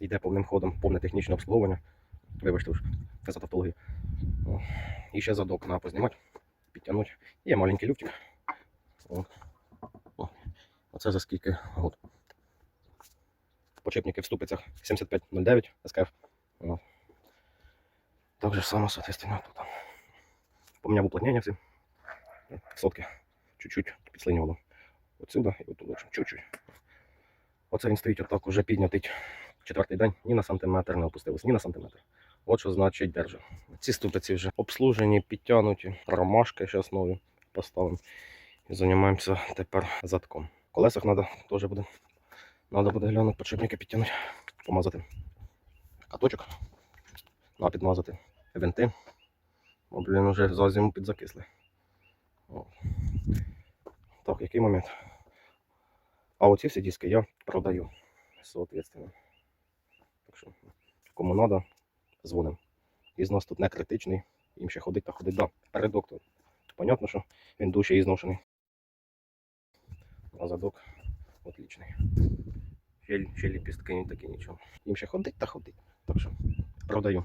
йде повним ходом, повне технічне обслуговування. Вибачте уж, за тавтологію. І ще задок на познімати, підтягнути. Є маленький люфтик. Оце за скільки год. Почепники в ступицях 7509 СКФ. Так же само, соответственно, тут. Поміняв уплотнення всі. Сотки. Чуть-чуть підслинювало. Отсюда і отут. Чуть-чуть. Оце він стоїть отак уже піднятий четвертий день. Ні на сантиметр не опустилось, ні на сантиметр. От що значить держа. Ці ступиці вже обслужені, підтягнуті, ромашки зараз нові поставимо. І займаємося тепер задком. Колесах треба теж буде. Треба буде глянути, подшипники підтягнути, помазати каточок, ну, підмазати винти. Бо, блін, вже за зиму підзакисли. О. Так, який момент? А оці всі диски я продаю, соответственно. Кому треба, дзвонимо. Ізнос тут не критичний, їм ще ходить та ходить. Да, передок то. Понятно, що він дужче і зношений. А задок отличний. Ще, ще ліпістки не такі нічого. Їм ще ходить та ходить. Так що продаю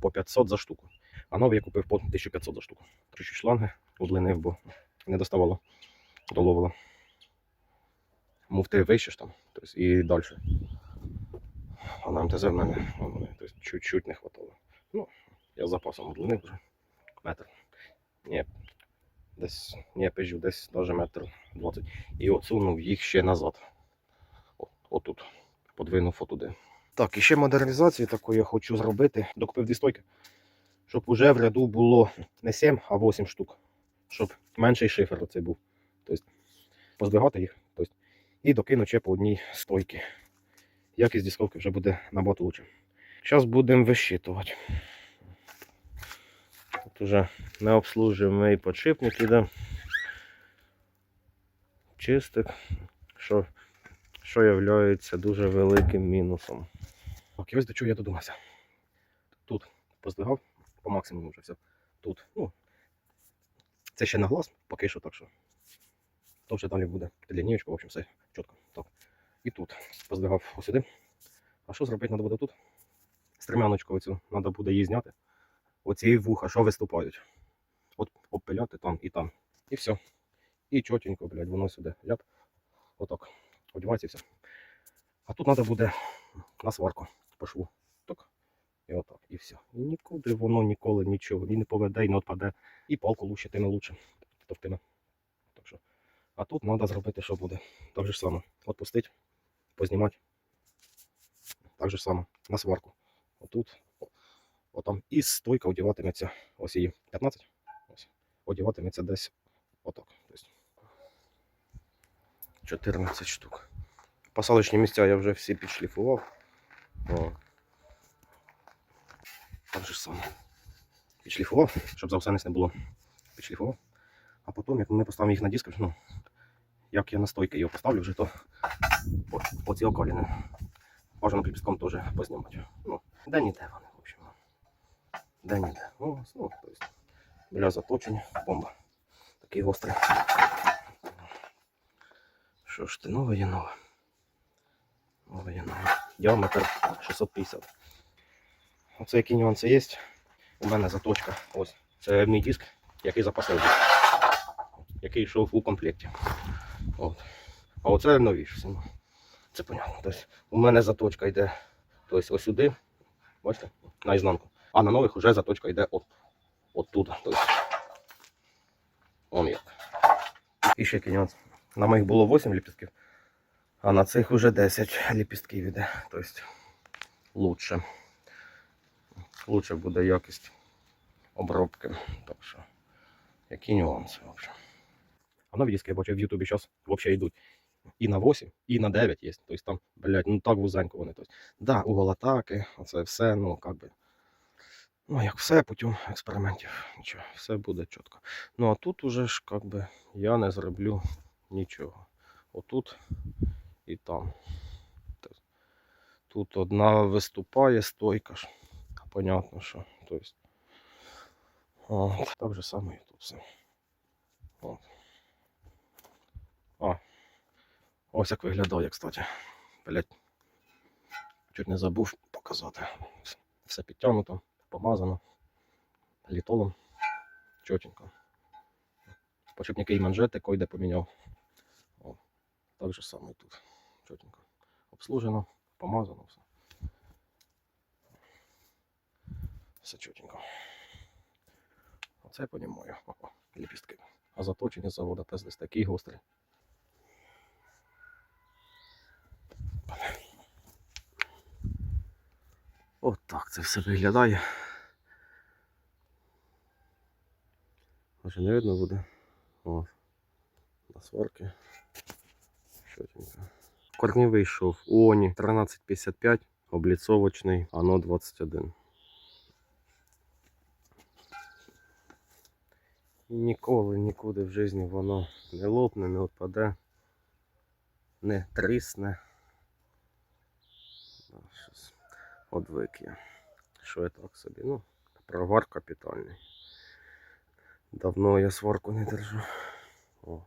по 500 за штуку. А новий я купив по 1500 за штуку. Чуть-чуть шланги удлинив, бо не доставало, доловило. Муфти вище ж там, тобто і далі. А на МТЗ в мене чуть-чуть не хватало. Ну, я з запасом удлинив вже. Метр. Ні, десь, ні, пижу, десь навіть метр 20. І отсунув їх ще назад. Отут. Подвинув отуди. Так, і ще модернізацію таку я хочу зробити. Докупив дві стойки. Щоб уже в ряду було не 7, а 8 штук. Щоб менший шифер оцей був. Тобто поздвигати їх. Тобто, і докину ще по одній стойці. Якість дисковки вже буде набагато лучше. Зараз будемо вищитувати. Тут уже необслужений подшипник іде. Чистик, що, що є дуже великим мінусом. Так, і ось до чого я додумався. Тут поздвигав по максимуму вже все. Тут, ну, це ще на глаз, поки що так що. То вже далі буде лінієчка, в общем, все чітко. Так. І тут поздвигав сюди. А що зробити треба буде тут? Стремяночку оцю треба буде її зняти. Оці вуха, що виступають. От обпиляти там і там. І все. І чотенько, блядь, воно сюди. Ляп. Отак. Одівається все. А тут треба буде на сварку по шву. Так. І отак. І все. І нікуди воно ніколи нічого. І не поведе, і не відпаде. І палку лучше, не лучше. Товтиме. Так що. А тут треба зробити, що буде. Так же саме. Отпустити, познімати. Так же ж саме. На сварку. Отут. Отам. І стойка одіватиметься. Ось її 15. Ось. Одіватиметься десь отак. Тобто 14 штук. Посадочні місця я вже всі підшліфував. О. Так же ж саме. Підшліфував, щоб завсенець не було. Підшліфував. А потім, як ми поставимо їх на диск, ну, як я на стойки його поставлю вже, то по, по ці околіни. Бажано припіском теж познімати. Ну, де ніде вони, в общем. Де ніде. Ну, ну, то есть, для заточення бомба. Такий гострий. Що ж ти, нове є нове. Нове є нове. Діаметр 650. Оце які нюанси є. У мене заточка. Ось. Це мій диск, який запасний диск. Який йшов у комплекті. От. А оце новіше. ну. Це понятно. Тобто, у мене заточка йде тобто, ось сюди. Бачите? На ізнанку. А на нових вже заточка йде от, от тут. Тобто, он як. І ще який нюанс. На моїх було 8 ліпістків, а на цих вже 10 ліпістків іде. Тобто лучше. Лучше буде якість обробки. Так що, які нюанси взагалі. А нові диски я бачу в Ютубі зараз взагалі йдуть. І на 8, і на 9 є. Тобто там, блядь, ну так вузенько вони. Тобто, да, угол атаки, оце все, ну, как би. Ну, як все путем експериментів. Нічого, все буде чітко. Ну а тут уже ж, как би, я не зроблю нічого. Отут і там. Тут одна виступає стойка ж. Понятно, що. Тобто, так же само і тут все. От. А, ось як виглядає, кстати. Блять. Чуть не забув показати. Все підтягнуто, помазано літолом. Чотенько. Почепники і манжети, койде поміняв. О, так же саме тут. Чотенько. Обслужено, помазано все. Все чотенько. Оце я понімаю. О, ліпістки. А заточені завода теж десь такі гострі. От так це все виглядає. Може не видно буде. От. На сварки. Чотенько. Корнівий йшов ОНІ 1355, обліцовочний, ано 21. І ніколи нікуди в житті воно не лопне, не відпаде, не трісне. Щось Одвик я. Що я так собі? Ну, провар капітальний. Давно я сварку не держу. О.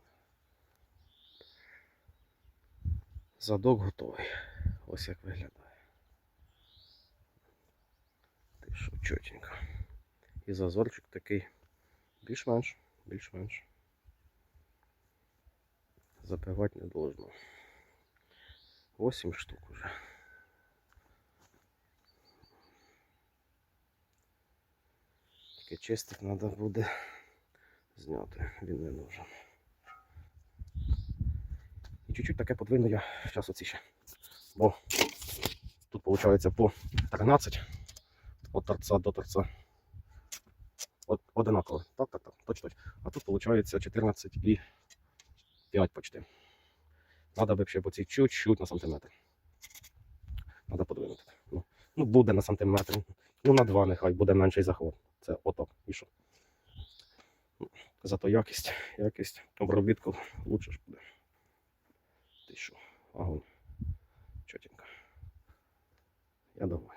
Задок готовий. Ось як виглядає. Ти що, чотенько. І зазорчик такий більш-менш, більш-менш. Запивати не должно. 8 штук уже. Чистик треба буде зняти, він не нужен. І чуть-чуть таке подвину я зараз оці ще. Бо тут виходить по 13 від торця до торця. От, одинаково. Так, так, так, точно. точно. А тут виходить 14 і 5 почти. Надо би ще по цій чуть-чуть на сантиметр. Надо подвинути. Ну, ну буде на сантиметр. Ну на 2 нехай буде менший заход. Це отак. Ну, Зато якість, якість обробітку лучше ж буде. Ти що? Огонь. Чотенько. Я довольний.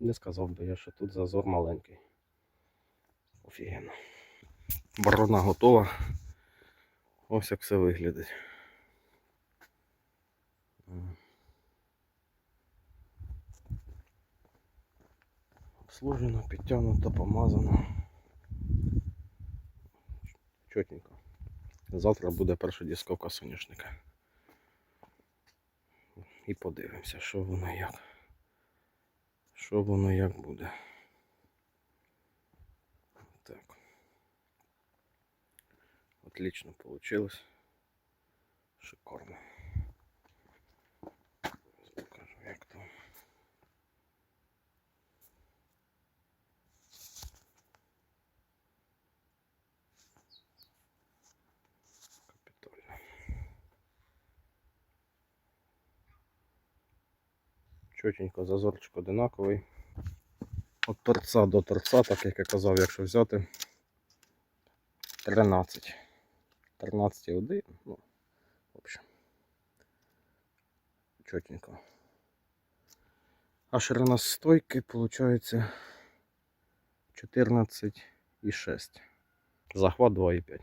Не сказав би я, що тут зазор маленький. Офігенно. Борона готова. Ось як все виглядить. Обслужено, підтягнуто, помазано. Чотенько. Завтра буде перша дісковка соняшника. І подивимося, що воно як. Що воно як буде. Так. Отлично получилось. Шикарно. Чотенько, зазорчик одинаковий. От торца до торца, так як я казав, якщо взяти 13. 13,1, ну, в общем. Чотенько. А ширина стойки виходить 14,6. Захват 2,5.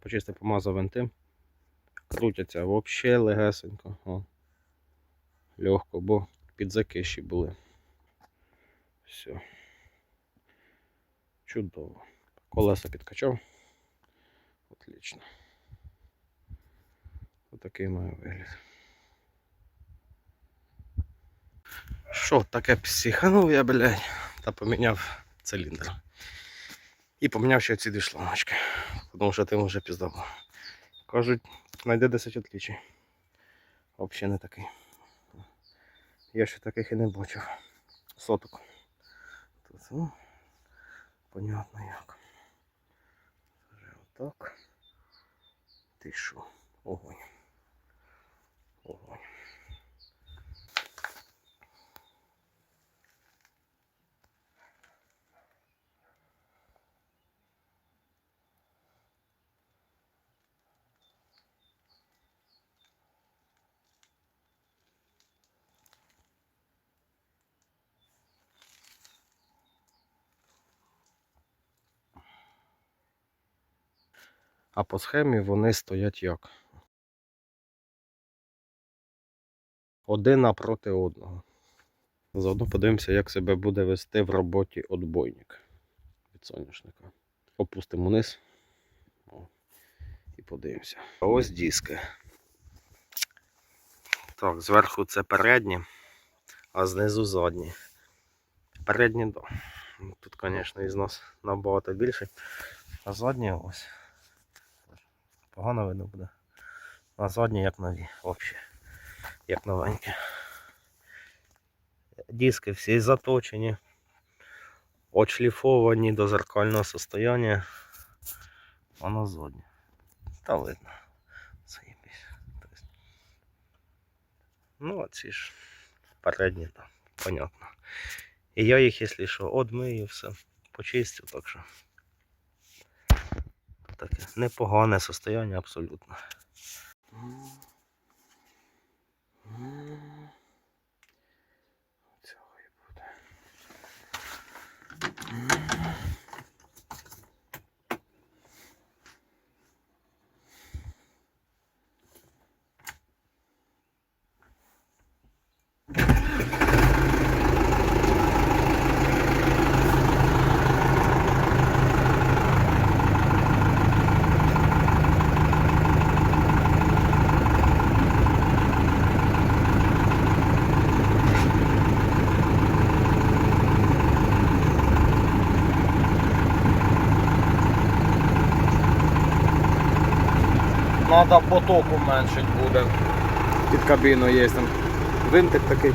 Почисти помазав винти. Крутяться взагалі легесенько. О. Легко, бо під закиші були. Все. Чудово. Колеса підкачав. Отлично. Отакий має вигляд. Що, таке психанув я, блядь, та поміняв циліндр. І поміняв ще ці дві шлангочки. Тому що тим вже піздав. Кажуть, знайде 10 отличий. Взагалі не такий. Я ще таких і не бачив. Соток. Тут, ну, понятно як. Вже отак. Ти що? Огонь. Огонь. А по схемі вони стоять як? Один напроти одного. Заодно подивимося, як себе буде вести в роботі отбойник від соняшника. Опустимо вниз. О, і подивимося. А ось диски. Так, зверху це передні, а знизу задні. Передні, да. Тут, звісно, із нас набагато більше. А задні ось. Погано видно буде. А задні як нові, взагалі. Як новенькі. Диски всі заточені, отшліфовані до зеркального состояння. Воно заднє. Та видно. Ну, а ці ж передні, там, понятно. І я їх, якщо що, одмию, все, почистю, так що. Таке непогане состояння абсолютно. Цього і буде. Надо поток меншить буде. Під кабіною є там винтик такий.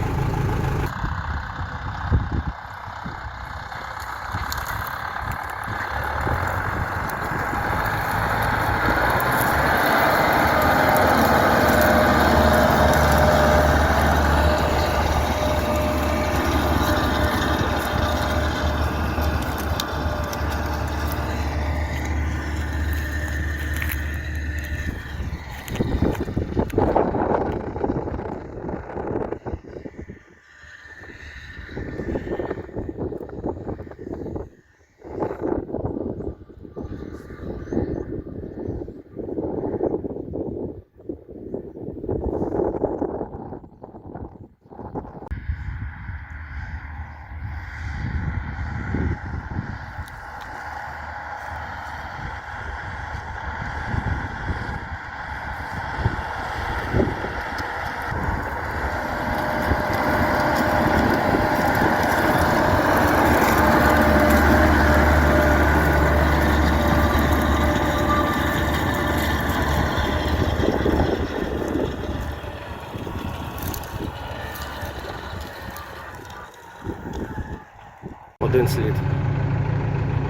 Один слід.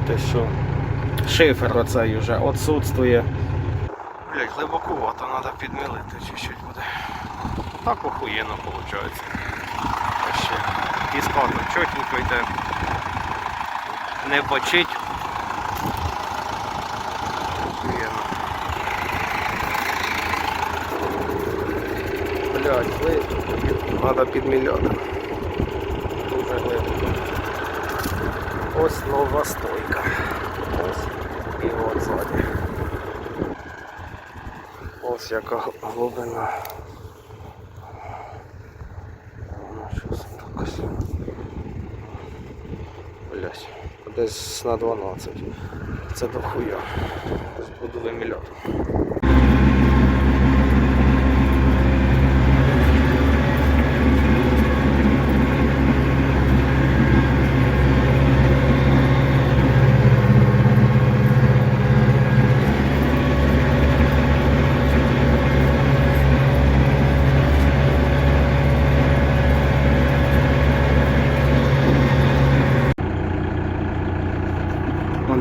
Те що шифер оцей вже отсутствує. Блять, глибоковато, треба підмілити чуть-чуть буде. Так охуєнно виходить. Ще піскатно чотенько йде. Не бочить. Охуєнно. Блять, глибоко. Треба підміляти. Дуже глибоко. Ось нова стойка. Ось і от ззаді. Ось яка глибина. Ну. Блять, десь на 12. Це дохуя. Ось буду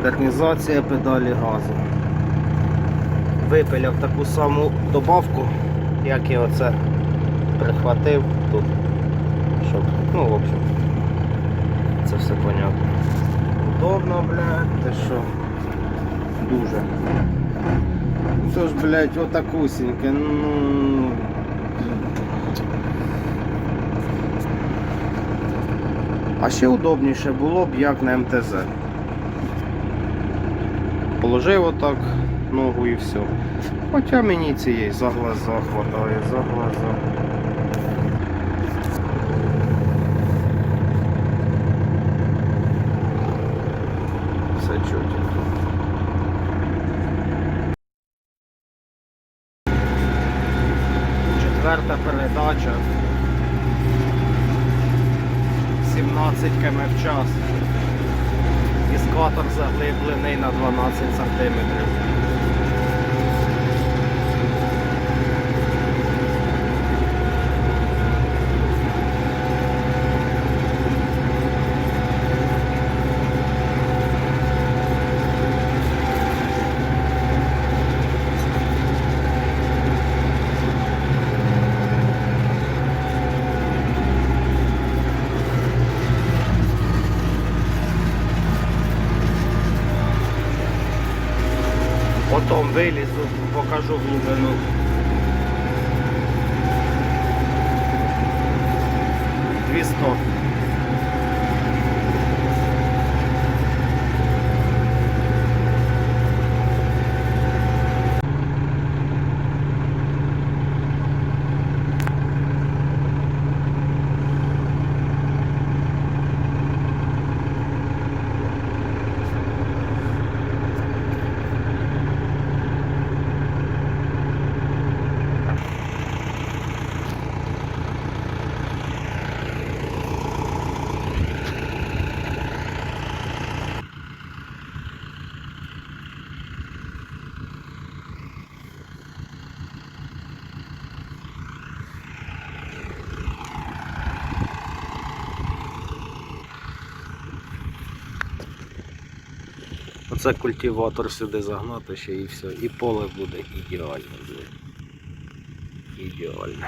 Модернізація педалі газу. Випиляв таку саму добавку, як і оце прихватив тут. Щоб, ну, в общем, це все понятно. Удобно, блядь, ти що? Дуже. Це ж, блядь, отакусіньке, ну. А ще удобніше було б як на МТЗ положив отак ногу і все. Хоча мені цієї заглаза хватає, за глаза. Все чотенько. Четверта передача. 17 км в час. Дискатор заглиблений на 12 см. Потім вилізу, покажу глибину. Двісто. Оце культиватор сюди загнати ще і все. І поле буде ідеально. Ідеально.